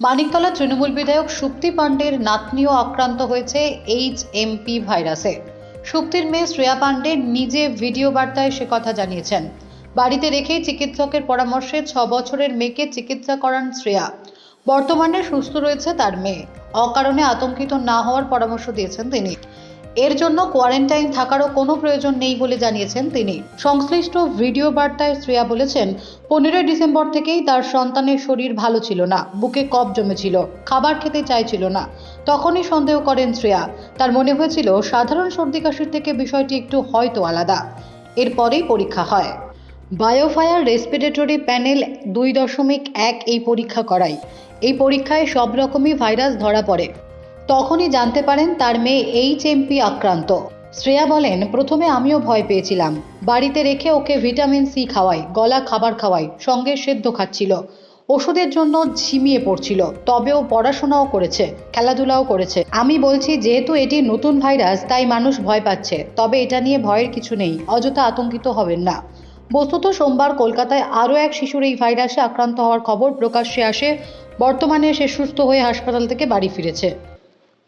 মানিকতলা তৃণমূল বিধায়ক সুপ্তি পাণ্ডের নাতনিও আক্রান্ত হয়েছে এইচ এমপি ভাইরাসে। সুপ্তির মেয়ে শ্রেয়া পাণ্ডে নিজে ভিডিও বার্তায় সে কথা জানিয়েছেন। বাড়িতে রেখেই চিকিৎসকের পরামর্শে ছ বছরের মেয়েকে চিকিৎসা করান শ্রেয়া। বর্তমানে সুস্থ রয়েছে তার মেয়ে। অকারণে আতঙ্কিত না হওয়ার পরামর্শ দিয়েছেন তিনি। এর জন্য কোয়ারেন্টাইন থাকারও কোনো প্রয়োজন নেই বলে জানিয়েছেন তিনি। সংশ্লিষ্ট ভিডিও বার্তায় শ্রেয়া বলেছেন, পনেরোই ডিসেম্বর থেকেই তার সন্তানের শরীর ভালো ছিল না, বুকে কফ জমেছিল, খাবার খেতে চাইছিল না। তখনই সন্দেহ করেন শ্রেয়া। তার মনে হয়েছিল, সাধারণ সর্দি কাশির থেকে বিষয়টি একটু হয়তো আলাদা। এরপরেই পরীক্ষা হয়। বায়োফায়ার রেসপিরেটরি প্যানেল দুই দশমিক এক এই পরীক্ষা করায়। এই পরীক্ষায় সব রকমই ভাইরাস ধরা পড়ে। তখনই জানতে পারেন তার মেয়ে এইচ এমপি আক্রান্ত। শ্রেয়া বলেন, প্রথমে আমিও ভয় পেয়েছিলাম। বাড়িতে রেখে ওকে ভিটামিন সি খাওয়াই, গলা খাবার খাওয়াই, সঙ্গে সেদ্ধ খাচ্ছিল। ওষুধের জন্য ঝিমিয়ে পড়ছিল, তবেও পড়াশোনাও করেছে, খেলাধুলাও করেছে। আমি বলছি, যেহেতু এটি নতুন ভাইরাস, তাই মানুষ ভয় পাচ্ছে। তবে এটা নিয়ে ভয়ের কিছু নেই, অযথা আতঙ্কিত হবেন না। বস্তুত সোমবার কলকাতায় আরও এক শিশুর এই ভাইরাসে আক্রান্ত হওয়ার খবর প্রকাশ্যে আসে। বর্তমানে সে সুস্থ হয়ে হাসপাতাল থেকে বাড়ি ফিরেছে।